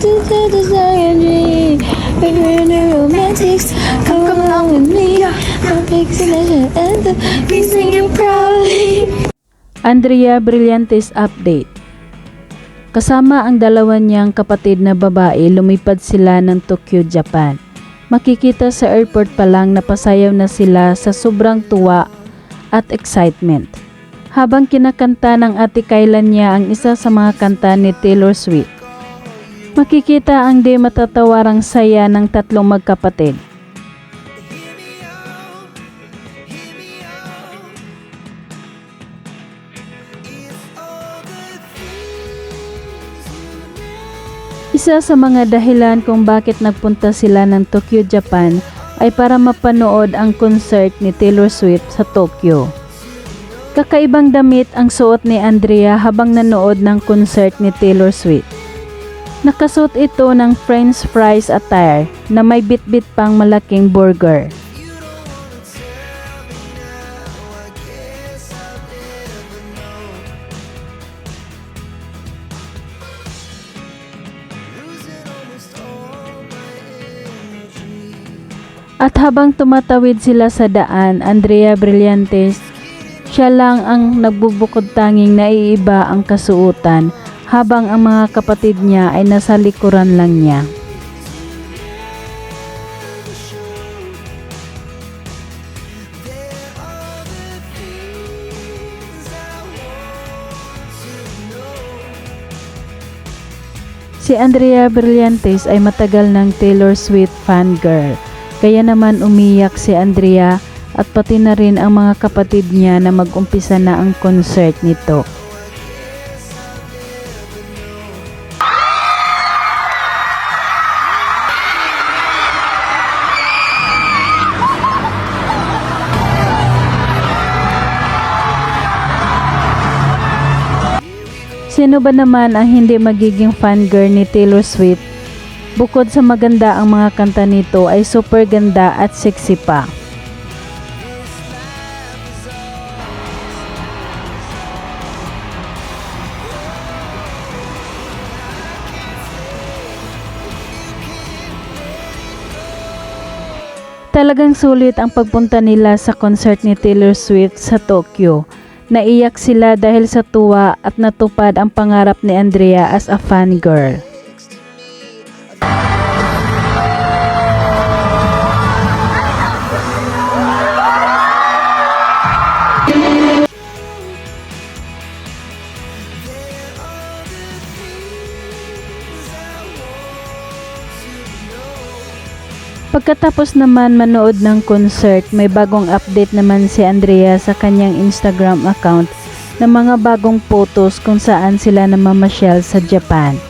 to the desire dream. We're the romantics, come along with me. My vaccination and the we sing it proudly. Andrea Brillantes Update Kasama ang dalawa niyang kapatid na babae, lumipad sila ng Tokyo, Japan. Makikita sa airport pa lang napasayaw na sila sa sobrang tuwa at excitement. Habang kinakanta ng ate Kaylan niya ang isa sa mga kanta ni Taylor Swift. Makikita ang di matatawarang saya ng tatlong magkapatid. Isa sa mga dahilan kung bakit nagpunta sila ng Tokyo, Japan ay para mapanood ang concert ni Taylor Swift sa Tokyo. Kakaibang damit ang suot ni Andrea habang nanood ng concert ni Taylor Swift. Nakasuot ito ng French fries attire na may bit-bit pang malaking burger. At habang tumatawid sila sa daan, Andrea Brillantes, siya lang ang nagbubukod tanging naiiba ang kasuotan habang ang mga kapatid niya ay nasa likuran lang niya. Si Andrea Brillantes ay matagal ng Taylor Swift fan girl. Kaya naman umiyak si Andrea at pati na rin ang mga kapatid niya na mag-umpisa na ang concert nito. Sino ba naman ang hindi magiging fan girl ni Taylor Swift Bukod sa maganda ang mga kanta nito ay super ganda at sexy pa. Talagang sulit ang pagpunta nila sa concert ni Taylor Swift sa Tokyo. Naiyak sila dahil sa tuwa at natupad ang pangarap ni Andrea as a fan girl. Pagkatapos naman manood ng concert, may bagong update naman si Andrea sa kanyang Instagram account ng mga bagong photos kung saan sila namamasyal sa Japan.